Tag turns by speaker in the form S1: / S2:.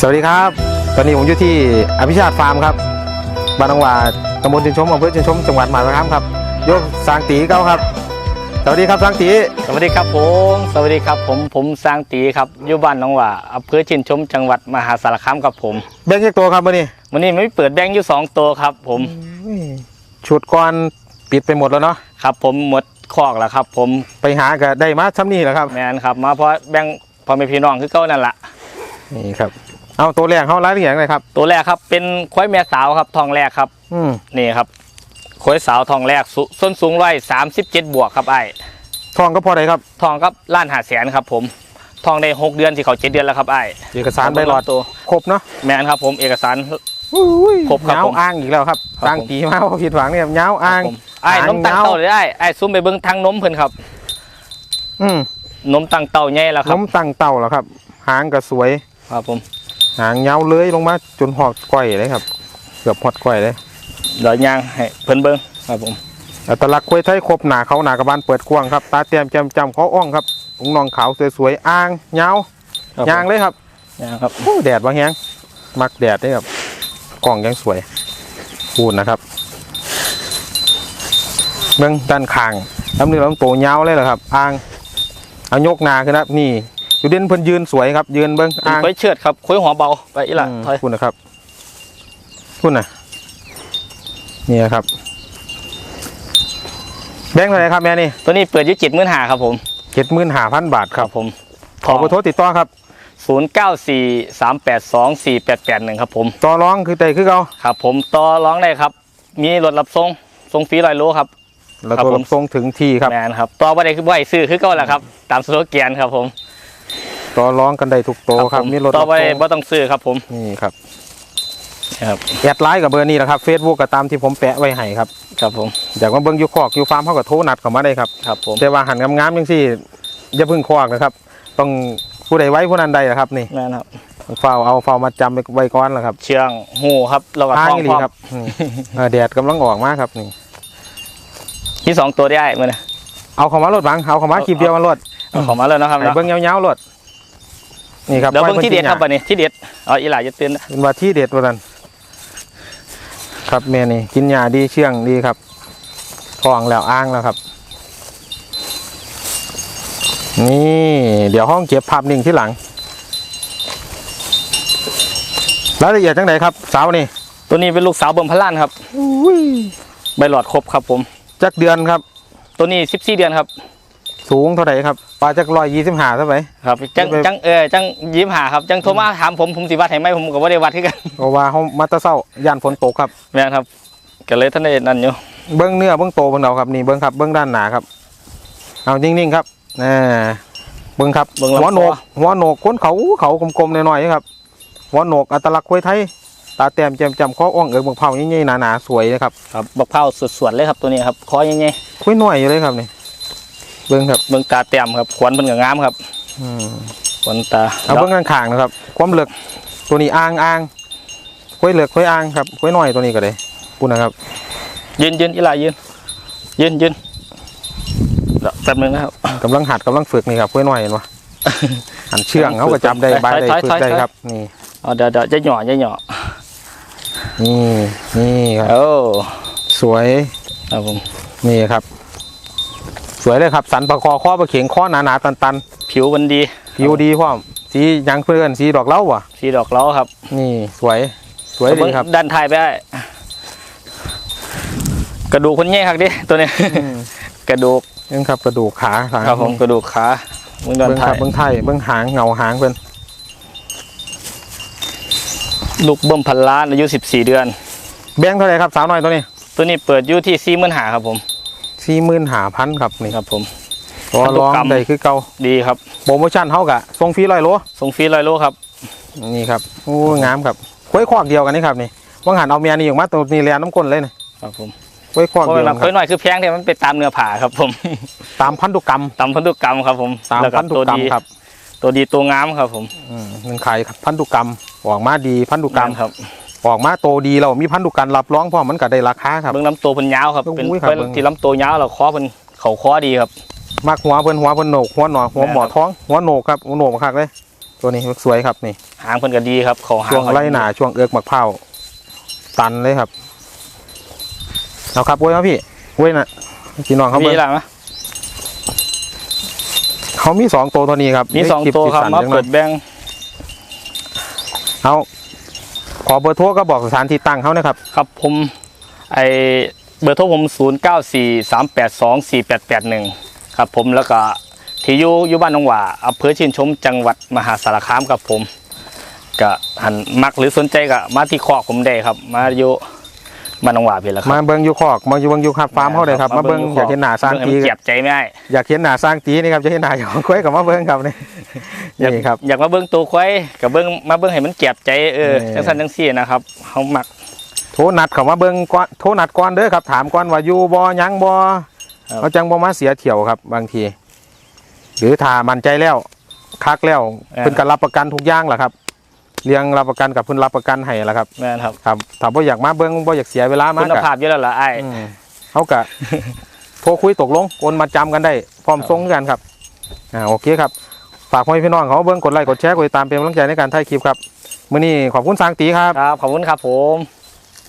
S1: สวัสดีครับ ตอนนี้ผมอยู่ที่อภิชาติฟาร์มครับบ้านนองหวาตำบลจินชมอำเภอจินชมจังหวัดมหาสารคามครับโยกสางตีเก้าครับ สวัสดีครับสางตี
S2: สวัสดีครับผมสวัสดีครับผมผมสร้างตีครับอยู่บ้านหนองหว่าอำเภอชินชม จังหวัดมหาสารคามครับผม
S1: แบงค์เยกตัวครับมื่อนี้
S2: วันนี้ไม่เปิดแบงค์อยู่สองตัวครับ ผม
S1: ชุดก่อนปิดไปหมดแล้วเนาะ
S2: ครับ ผมหมดคอกแล้วครับ ผม
S1: ไปหาก็ได้มาซ้ำนี่แหละครับ
S2: แมนครับ มาเพราะแบงค์พอมีพี่น้องคือเก้านั่นแหละ
S1: นี่ครับ เอาตัวแรกเขารายละเอียดเลยครับ
S2: ตัวแรกครับเป็นควายแม่สาวครับทองแรกครับ
S1: อืม
S2: นี่ครับควายสาวทองแรกสุส้นสูงร้อยสามสิบเจ็ดบวกครับไอ้
S1: ทองก็พอได้ครับ
S2: ทองครับล้านหาแสนครับ ผม ทองได้หกเดือนที่เขาเจ็ดเดือนแล้วครับไอ้
S1: เอกสารใบหลอด
S2: ตัว
S1: ครบเนาะ
S2: แมนครับ ผมเอกสารครบครับ
S1: เงา
S2: ผม
S1: อ้างอีกแล้วครับ
S2: ครับ
S1: สร้างตีมาผิดหวังเนี่ยเงาอ้าง
S2: ผมไอ้
S1: หาง
S2: นมตั้ง
S1: ยาว
S2: เต่าเลยได้ไอ้ซุ้มไปเบิ้งทางนมเพิ่นครับ
S1: อืม
S2: นมตั้งเต่าใหญ่แล้วครั
S1: ล้
S2: บ
S1: มตั้งเต่าแล้วครับ หางก็สวย
S2: ครับผม
S1: หางเงาเลยลงมาจนหอดก้อยเลยครับ เกือบหอดก้อยเลย
S2: เดี๋ยวยางให้เพิ่นเบิ้งครับผม
S1: อัตลักษณ์กล้วยไทยครบหนาเขาหนากระบาลเปิดกว้างครับตาเตรียมจำจำเขาอ่องครับองนองขาวสวยๆอ่างเงา
S2: ครับ
S1: ยางเลยครับ
S2: ยางครับ
S1: โอ้แดดบางแฮงมักแดดได้ครับกล่องยังสวยพูดนะครับเบื้องด้านข้างลำนี้ลำโตเงาเลยเหรอครับอ่างเอายกหนาขึ้นครับนี่ อยู่เด่นเพิ่นยืนสวยครับ ยืนเบิ้ง
S2: เป็น
S1: อ่าง
S2: ค่อยเชือดครับค่อยหัวเบาไปอีหล่ะ
S1: อืม
S2: ถอย
S1: พูดนะครับพูดนะนี่ครับแบงค์เท่าไหร่ครับแม่นี่
S2: ตัวนี้เปิดอยี่เจ็ดหมื่นหาครับผม
S1: เจ็ดหมื่นห้าพันบาทครับ
S2: ผม
S1: ขอเบอร์โทรติดต่อครับ
S2: ศูนย์เก้าสี่สามแปดสองสี่แปดแปดหนึ่งครับผม
S1: ต่อร้องคือใจคือเขา
S2: ครับ ผมต่อร้องได้ครับ มีรถรับส่งส่งฟรีลอยโลครับ
S1: แล้ว
S2: ครับ
S1: ตัว
S2: ผม
S1: ส่งถึงที่ครับ
S2: แมนครับต่อบ่ได้คือบ่ให้ซื้อคือเก่าแหละครับ ตามสโลแกนครับผม
S1: ต่อร้องกันได้ทุกโตวครับ
S2: ผม
S1: มีรถ
S2: ต่อบ่ได้
S1: รับ
S2: บ่ต้องซื้อครับ ผม
S1: ส่งนี่ครับ
S2: ครับ
S1: แอดไลน์กับเบอร์นี้นะครับเฟซบุ๊กก็ตามที่ผมแปะไว้ให้ครับ
S2: ครับผม
S1: อยากมาเบิ้งอยูคอกอยูฟาร์มเขาก็โทรนัดเข้ามาได้ครับ
S2: ครับผม
S1: แต่ว่าหันงามๆยังสิอย่าเพึ่งคอกนะครับต้องผู้ใดไว้ผู้นั้นใดนะครับนี่
S2: แมนครับ
S1: เฝ้าเอาเฝ้ามาจำไว้ก่อนแล้วครับ
S2: เชืองหูครับแล้วก็
S1: อ้าง
S2: ท้อง
S1: อีห
S2: พ
S1: ลี
S2: ร้อม
S1: ครับนี่เออแดดกำลังออกมาครับนี่
S2: ที่สองตัวได้มื่อนี้
S1: เอาเข้ามารถบังเอาเข้ามาคลิปเดียวมารถ
S2: เอาของมาแล้วนะครับ
S1: ให้
S2: เนาะ
S1: เบิ้งเงาๆรถ นี่ครับ
S2: เดี๋ยวเบิ่ง
S1: ไว้
S2: ที่เด็ดครับ
S1: พิ่
S2: บั
S1: น
S2: ดนี้ที่เด็ดเอาอีหลาจะตื่นนะ
S1: เป็นว่าที่เด็ดว่าซั่นครับแม่นี่กินยาดีเชื่องดีครับทองแล้วอ้างแล้วครับ นี่เดี๋ยวห้องเก็บภาพนิ่งที่หลังรายละเอียดจังไหนครับสาวนี่
S2: ตัวนี้เป็นลูกสาวเบิ่มพลานครับใบหลอดครบครับผม
S1: จักเดือนครับ
S2: ตัวนี้14เดือนครับ
S1: สูงเท่าไหร่ครับปลาจักร้อยยี่สิบห้าเท่าไหร่
S2: ครับจัง
S1: ไป
S2: จังเออจังยิ้มหาครับจังโทรมาถามผมผมสิวัดให้ไหมผมก็บ่ได้วัดคือกัน
S1: เพราะว่าเขามาแตะเศร้าย่านฝนตกครับ
S2: แม่นครับก็เลยท่านได้นั่นอยู่
S1: เบิ้งเนื้อเบิ้งโตเบิ้งเราครับนี่เบิ้งครับเบิ้งด้านหนาครับเอานิ่งๆครับอ่าเบิ้งครับ
S2: เบิ่งลำ
S1: หัวโหน
S2: ค
S1: ก
S2: อ
S1: หัวโหนกค้นเขาเขากลมๆหน่อยๆครับหัวโหนกอัตลักษณ์ควยไทยตาแต้มแจ่มจำข้ออ่องเอิกบักเผาใหญ่ๆหนาๆสวยนะครับ
S2: ครับบักเผาสวดๆเลยครับตัวนี้ครับคอใหญ่
S1: คุยหน่อยอยู่เลยครับนี่ เบิ้งครับ
S2: ๆเบิ่งตาเต็มครับขวัญเพิ่นก็งามครับ
S1: อืม
S2: ขวัญตา
S1: เอาเบิ้งข้างๆนะครับ ความเหลือกตัวนี้อ่างอ่างคุยเหลือกคุยอ่างครับคุยหน่อยตัวนี้ก็ได้พูดนะครับ
S2: ยืนยืนอีหลายืนยืนยืนเดี๋ยวแป๊บนึงนะครับ
S1: กำลังหัดกำลังฝึกนี่ครับคุยหน่อยเห็นปะหันเชื่องเขาก็จับได้บายได้
S2: ถอยๆ
S1: ฝึก
S2: ถอยๆ
S1: ได้ครับนี่
S2: เอาเดี๋ยวเดี๋ยวจะหย่อจะหย่อ
S1: นี่นี่ครับ
S2: โอ้
S1: สวย
S2: ครับผม
S1: นี่ครับ สวยเลยครับ สันประคอข้อประเข็งข้อหนาหนาๆตันตัน
S2: ผิวมันดี
S1: ๆผิวดีพร้อมสีหยังเพื่อนสีดอกเหล้าว่ะ
S2: สีดอกเล้าครับ
S1: นี่สวยสวยดีครับ
S2: ด้านท้ายไปได้กระดูกคนแย่ครับดิตัวนี้กระดูก
S1: นี่ครับกระดูกขาหลัง
S2: ครับผมกระดูกขามึงด้าน
S1: เบิ้งค
S2: ท้า
S1: รั
S2: ย
S1: บเบิ้งไทยเบิ้งหางเงาหางเพิ่น
S2: ลูกเบิ่มพันล้านอายุ 14 เดือน
S1: แบงค์เท่าไหร่ครับสาวน้อยตัวนี้
S2: ตัวนี้เปิดอยู่ที่สี่หมื่นหาครับผม
S1: สี่หมื่นหาพันครับนี่
S2: ครับผม
S1: รอ
S2: พันธุ
S1: ร้อง
S2: กรรม
S1: ได้คือเก่า
S2: ดีครับ
S1: โปรโมชั่นเท่ากับทรงฟรีร้อยโล
S2: ส่งฟรีร้อยโลครับ
S1: นี่ครับโอ้งามครับควยคอกเดียวกันนี่ครับนี่ว่างหันเอาเมียนี่ออกมาตัวนี้เลียน้ำก้นเลยนะครับ
S2: ผม
S1: ควยคอก
S2: เพราะ
S1: เดี
S2: เว
S1: ยว
S2: ลา
S1: กันค
S2: ค่อ
S1: รั
S2: ย
S1: บ
S2: หน่อยคือแพงเนี่ยมันไปตามเนื้อผ่าครับผม
S1: ตามพันธุกรรม
S2: ตามพันธุกรรมครับผม
S1: ตาม
S2: แล้วก็
S1: พันธุ
S2: ตัว
S1: กรรม
S2: ดี
S1: ครับ
S2: ตัวดีตัวงามครับผม
S1: อืมมันขายพันธุกรรมออกมาดีพันธุกรรม
S2: ครับ
S1: ออกมาโตดีเรามีพันธุกรรมรับรองพร้อมมันก็ได้ราคาครับ
S2: เบิ่งลำตัวเพิ่นยาวครับ เป็น
S1: อุ้ยครับ
S2: เป็น
S1: เบิ่ง
S2: ที่ลำตัวยาวแล้วคอเพิ่นเขาคอดีครับ
S1: มักหัวเพิ่นหัวเพิ่นโหนกหัวหนอกหัวหมอท้องหัวโหนกครับหัวโหนกคักเลย ตัวนี้สวยครับนี่
S2: หางเพิ่นก็ดีครับเขาหาง
S1: ช่วงไล่หนาช่วงเอือกมักเผาวตันเลยครับเอาครับเว้ยครับพี่เว้ยนะพี่น้องเขา
S2: มี
S1: เบิ่ง
S2: หลังนะ
S1: เขามีสองตัวตัวนี้ครับ
S2: มีสอง
S1: คลิป
S2: ตัวครับ
S1: สั้น
S2: มา
S1: จังหน่
S2: เปิ
S1: อย
S2: ดแบงค์
S1: เอาข อเบอร์โทรก็บอกสถานที่ตั้งเขานะครับ
S2: ครับผมไอเบอร์โทรผม 0 9 4 3 8 2 4 8 8 1 ครับผมแล้วก็ที่อยู่อยู่บ้านหนองหว่าอำเภอชินชมจังหวัดมหาสารคามครับผมก็หันมักหรือสนใจก็มาที่คอกผมได้ครับ มาอยู่ บ้านหนองหว่าเพียงแล้วค
S1: มา
S2: รับ
S1: เบิ้งอยูคอกมาอยู่เบิ้งอยูครับฟาร์มเขาเลยครับมาเบิ้งอยากเห็นหน้าสร้าง
S2: เบิ่
S1: ตี
S2: ให้มันเจ็บใจไม่ได้
S1: อยากเห็นหน้าสร้างตีนี่ครับจะเห็นหน้าอย่างคุยกับมาเบิ้งครับนี่
S2: อยาก
S1: นี่ครับ
S2: อยากมาเบิ้งตัวควายกับเบิ้งมาเบิ้งให้มันเจ็บใจเออ
S1: นี่
S2: จังสันจังซี่นะครับเขามัก
S1: โทรนัดเขามาเบิ้งก่อนโทรนัดก่อนเด้อครับถามก่อนว่าอยู่บ่ยังบ่
S2: ครับ
S1: เขาจังบ่มาเสียเที่ยวครับ บางที หรือถ้ามั่นใจแล้วคักแล้วเพิ่นก็รับประกันทุกอย่างแหละครับ เรียงรับประกันกับเพิ่นรับประกันให้แหละครับ
S2: แม่นครับ
S1: ครับถ้าบ่อยากมาเบิ้งบ่อยากเสียเวลามา
S2: คุณ
S1: กะ
S2: ภาพเยอะแล้วล่ะไอ้าย
S1: อืมเขากะโทรคุยตกลงโอนมาจำกันได้พร้อมส่งกันครับอ่าโอเคครับฝากพ่อแม่พี่น้องเขาเบิ้งกดไลค์กดแชร์กดติดตามเป็นกำลังใจในการถ่ายคลิปครับมื้อนี้ขอบคุณสางตีครับ
S2: ครับขอบคุณครับผม